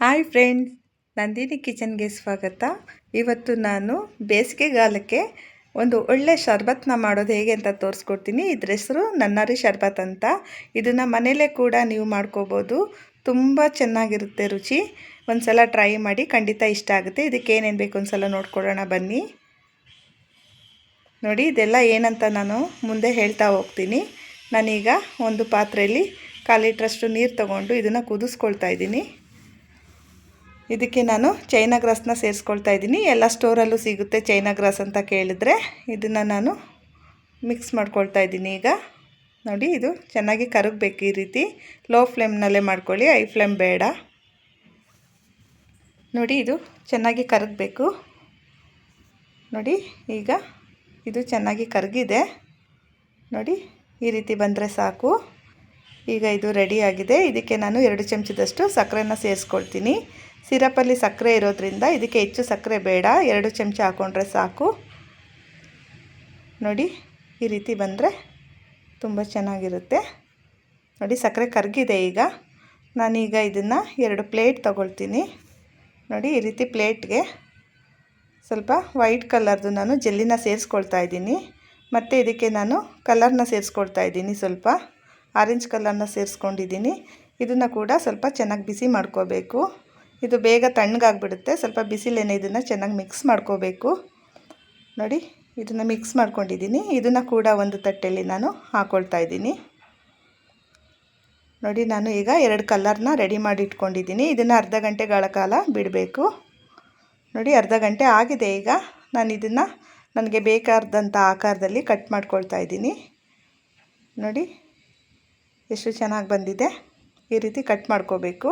Hi friends, Nandini ಕಿಚನ್ಗೆ ಸ್ವಾಗತ. ಇವತ್ತು ನಾನು ಬೇಸಿಗೆಗಾಲಕ್ಕೆ ಒಂದು ಒಳ್ಳೆ ಶರ್ಬತ್ನ ಮಾಡೋದು ಹೇಗೆ ಅಂತ ತೋರಿಸ್ಕೊಡ್ತೀನಿ. ಇದ್ರ ಹೆಸರು ನನ್ನಾರಿ ಶರ್ಬತ್ ಅಂತ. ಇದನ್ನು ಮನೇಲೇ ಕೂಡ ನೀವು ಮಾಡ್ಕೋಬೋದು. ತುಂಬ ಚೆನ್ನಾಗಿರುತ್ತೆ ರುಚಿ. ಒಂದು ಸಲ ಟ್ರೈ ಮಾಡಿ ಖಂಡಿತ ಇಷ್ಟ ಆಗುತ್ತೆ. ಇದಕ್ಕೆ ಏನೇನು ಬೇಕು ಒಂದು ಸಲ ಬನ್ನಿ. ನೋಡಿ, ಇದೆಲ್ಲ ಏನಂತ ನಾನು ಮುಂದೆ ಹೇಳ್ತಾ ಹೋಗ್ತೀನಿ. ನಾನೀಗ ಒಂದು ಪಾತ್ರೆಯಲ್ಲಿ ಕಾಲು ಲೀಟ್ರಷ್ಟು ನೀರು ತಗೊಂಡು ಇದನ್ನು ಕುದಿಸ್ಕೊಳ್ತಾ ಇದ್ದೀನಿ. ಇದಕ್ಕೆ ನಾನು ಚೈನಾ ಗ್ರಾಸ್ನ ಸೇರಿಸ್ಕೊಳ್ತಾ ಇದ್ದೀನಿ. ಎಲ್ಲ ಸ್ಟೋರಲ್ಲೂ ಸಿಗುತ್ತೆ ಚೈನಾ ಗ್ರಾಸ್ ಅಂತ ಕೇಳಿದ್ರೆ. ಇದನ್ನು ನಾನು ಮಿಕ್ಸ್ ಮಾಡ್ಕೊಳ್ತಾ ಇದ್ದೀನಿ ಈಗ. ನೋಡಿ, ಇದು ಚೆನ್ನಾಗಿ ಕರಗಬೇಕು ಈ ರೀತಿ. ಲೋ ಫ್ಲೇಮ್ನಲ್ಲೇ ಮಾಡ್ಕೊಳ್ಳಿ ಐ ಫ್ಲೇಮ್ ಬೇಡ. ನೋಡಿ, ಇದು ಚೆನ್ನಾಗಿ ಕರಗಬೇಕು. ನೋಡಿ, ಈಗ ಇದು ಚೆನ್ನಾಗಿ ಕರಗಿದೆ. ನೋಡಿ, ಈ ರೀತಿ ಬಂದರೆ ಸಾಕು. ಈಗ ಇದು ರೆಡಿಯಾಗಿದೆ ಇದಕ್ಕೆ ನಾನು ಎರಡು ಚಮಚದಷ್ಟು ಸಕ್ಕರೆನ ಸೇರಿಸ್ಕೊಳ್ತೀನಿ. ಸಿರಪಲ್ಲಿ ಸಕ್ಕರೆ ಇರೋದ್ರಿಂದ ಇದಕ್ಕೆ ಹೆಚ್ಚು ಸಕ್ಕರೆ ಬೇಡ. ಎರಡು ಚಮಚ ಹಾಕ್ಕೊಂಡ್ರೆ ಸಾಕು. ನೋಡಿ, ಈ ರೀತಿ ಬಂದರೆ ತುಂಬ ಚೆನ್ನಾಗಿರುತ್ತೆ. ನೋಡಿ, ಸಕ್ಕರೆ ಕರಗಿದೆ ಈಗ. ನಾನೀಗ ಇದನ್ನು ಎರಡು ಪ್ಲೇಟ್ ತೊಗೊಳ್ತೀನಿ. ನೋಡಿ, ಈ ರೀತಿ ಪ್ಲೇಟ್ಗೆ ಸ್ವಲ್ಪ ವೈಟ್ ಕಲರ್ದು ನಾನು ಜೆಲ್ಲಿನ ಸೇರಿಸ್ಕೊಳ್ತಾ ಇದ್ದೀನಿ. ಮತ್ತು ಇದಕ್ಕೆ ನಾನು ಕಲರ್ನ ಸೇರಿಸ್ಕೊಳ್ತಾ ಇದ್ದೀನಿ ಸ್ವಲ್ಪ. ಆರೆಂಜ್ ಕಲರ್ನ ಸೇರಿಸ್ಕೊಂಡಿದ್ದೀನಿ. ಇದನ್ನು ಕೂಡ ಸ್ವಲ್ಪ ಚೆನ್ನಾಗಿ ಬಿಸಿ ಮಾಡ್ಕೋಬೇಕು. ಇದು ಬೇಗ ತಣ್ಣಗಾಗ್ಬಿಡುತ್ತೆ. ಸ್ವಲ್ಪ ಬಿಸಿಲೇನೆ ಇದನ್ನು ಚೆನ್ನಾಗಿ ಮಿಕ್ಸ್ ಮಾಡ್ಕೋಬೇಕು. ನೋಡಿ, ಇದನ್ನು ಮಿಕ್ಸ್ ಮಾಡ್ಕೊಂಡಿದ್ದೀನಿ. ಇದನ್ನು ಕೂಡ ಒಂದು ತಟ್ಟೆಯಲ್ಲಿ ನಾನು ಹಾಕ್ಕೊಳ್ತಾ ಇದ್ದೀನಿ. ನೋಡಿ, ನಾನು ಈಗ ಎರಡು ಕಲರ್ನ ರೆಡಿ ಮಾಡಿ ಇಟ್ಕೊಂಡಿದ್ದೀನಿ. ಇದನ್ನು ಅರ್ಧ ಗಂಟೆಗಳ ಕಾಲ ಬಿಡಬೇಕು. ನೋಡಿ, ಅರ್ಧ ಗಂಟೆ ಆಗಿದೆ ಈಗ. ನಾನು ಇದನ್ನು ನನಗೆ ಬೇಕಾದಂಥ ಆಕಾರದಲ್ಲಿ ಕಟ್ ಮಾಡ್ಕೊಳ್ತಾ ಇದ್ದೀನಿ. ನೋಡಿ, ಎಷ್ಟು ಚೆನ್ನಾಗಿ ಬಂದಿದೆ. ಈ ರೀತಿ ಕಟ್ ಮಾಡ್ಕೋಬೇಕು.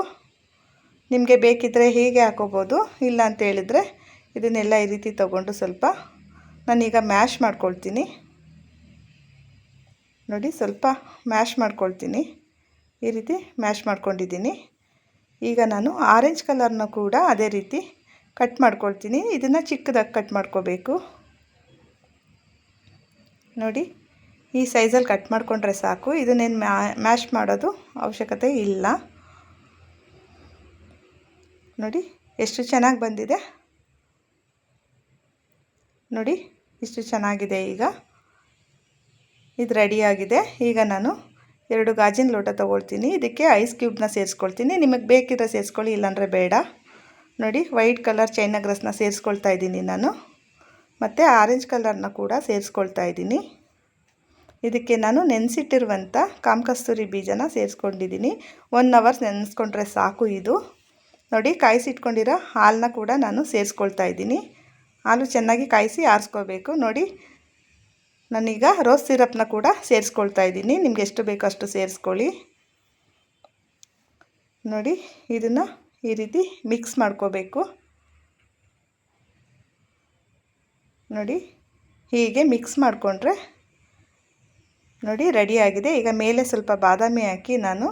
ನಿಮಗೆ ಬೇಕಿದ್ದರೆ ಹೀಗೆ ಹಾಕೋಬೋದು, ಇಲ್ಲ ಅಂತ ಹೇಳಿದರೆ ಇದನ್ನೆಲ್ಲ ಈ ರೀತಿ ತೊಗೊಂಡು ಸ್ವಲ್ಪ ನಾನೀಗ ಮ್ಯಾಶ್ ಮಾಡ್ಕೊಳ್ತೀನಿ. ನೋಡಿ, ಸ್ವಲ್ಪ ಮ್ಯಾಶ್ ಮಾಡ್ಕೊಳ್ತೀನಿ. ಈ ರೀತಿ ಮ್ಯಾಶ್ ಮಾಡ್ಕೊಂಡಿದ್ದೀನಿ. ಈಗ ನಾನು ಆರೆಂಜ್ ಕಲರ್ನ ಕೂಡ ಅದೇ ರೀತಿ ಕಟ್ ಮಾಡ್ಕೊಳ್ತೀನಿ. ಇದನ್ನು ಚಿಕ್ಕದಾಗಿ ಕಟ್ ಮಾಡ್ಕೋಬೇಕು. ನೋಡಿ, ಈ ಸೈಜಲ್ಲಿ ಕಟ್ ಮಾಡಿಕೊಂಡ್ರೆ ಸಾಕು. ಇದನ್ನೇನು ಮ್ಯಾಶ್ ಮಾಡೋದು ಅವಶ್ಯಕತೆ ಇಲ್ಲ. ನೋಡಿ, ಎಷ್ಟು ಚೆನ್ನಾಗಿ ಬಂದಿದೆ. ನೋಡಿ, ಇಷ್ಟು ಚೆನ್ನಾಗಿದೆ ಈಗ. ಇದು ರೆಡಿಯಾಗಿದೆ ಈಗ ನಾನು ಎರಡು ಗಾಜಿನ ಲೋಟ ತೊಗೊಳ್ತೀನಿ. ಇದಕ್ಕೆ ಐಸ್ ಕ್ಯೂಬ್ನ ಸೇರಿಸ್ಕೊಳ್ತೀನಿ. ನಿಮಗೆ ಬೇಕಿದ್ರೆ ಸೇರಿಸ್ಕೊಳ್ಳಿ, ಇಲ್ಲಾಂದರೆ ಬೇಡ. ನೋಡಿ ವೈಟ್ ಕಲರ್ ಚೈನಾ ಗ್ರಸ್ನ ಸೇರಿಸ್ಕೊಳ್ತಾ ಇದ್ದೀನಿ ನಾನು. ಮತ್ತು ಆರೆಂಜ್ ಕಲರ್ನ ಕೂಡ ಸೇರಿಸ್ಕೊಳ್ತಾ ಇದ್ದೀನಿ. ಇದಕ್ಕೆ ನಾನು ನೆನೆಸಿಟ್ಟಿರುವಂಥ ಕಾಮಕಸ್ತೂರಿ ಬೀಜನ ಸೇರಿಸ್ಕೊಂಡಿದ್ದೀನಿ. ಒನ್ ಅವರ್ಸ್ ನೆನೆಸ್ಕೊಂಡ್ರೆ ಸಾಕು ಇದು. ನೋಡಿ ಕಾಯಿಸಿಟ್ಕೊಂಡಿರೋ ಹಾಲನ್ನ ಕೂಡ ನಾನು ಸೇರಿಸ್ಕೊಳ್ತಾ ಇದ್ದೀನಿ. ಹಾಲು ಚೆನ್ನಾಗಿ ಕಾಯಿಸಿ ಆರಿಸ್ಕೋಬೇಕು. ನೋಡಿ, ನಾನೀಗ ರೋಸ್ ಸಿರಪ್ನ ಕೂಡ ಸೇರಿಸ್ಕೊಳ್ತಾ ಇದ್ದೀನಿ. ನಿಮ್ಗೆ ಎಷ್ಟು ಬೇಕೋ ಅಷ್ಟು ಸೇರಿಸ್ಕೊಳ್ಳಿ. ನೋಡಿ, ಇದನ್ನು ಈ ರೀತಿ ಮಿಕ್ಸ್ ಮಾಡ್ಕೋಬೇಕು. ನೋಡಿ, ಹೀಗೆ ಮಿಕ್ಸ್ ಮಾಡಿಕೊಂಡ್ರೆ ನೋಡಿ ರೆಡಿಯಾಗಿದೆ ಈಗ ಮೇಲೆ ಸ್ವಲ್ಪ ಬಾದಾಮಿ ಹಾಕಿ ನಾನು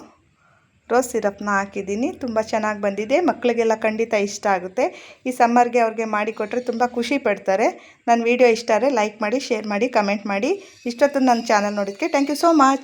ರೋಸ್ ಸಿರಪ್ನ ಹಾಕಿದ್ದೀನಿ. ತುಂಬ ಚೆನ್ನಾಗಿ ಬಂದಿದೆ. ಮಕ್ಕಳಿಗೆಲ್ಲ ಖಂಡಿತ ಇಷ್ಟ ಆಗುತ್ತೆ. ಈ ಸಮ್ಮರ್ಗೆ ಅವ್ರಿಗೆ ಮಾಡಿಕೊಟ್ರೆ ತುಂಬ ಖುಷಿ ಪಡ್ತಾರೆ. ನನ್ನ ವೀಡಿಯೋ ಇಷ್ಟ ಆದರೆ ಲೈಕ್ ಮಾಡಿ, ಶೇರ್ ಮಾಡಿ, ಕಮೆಂಟ್ ಮಾಡಿ. ಇಷ್ಟೊತ್ತು ನನ್ನ ಚಾನಲ್ ನೋಡೋದಕ್ಕೆ ಥ್ಯಾಂಕ್ ಯು ಸೋ ಮಚ್.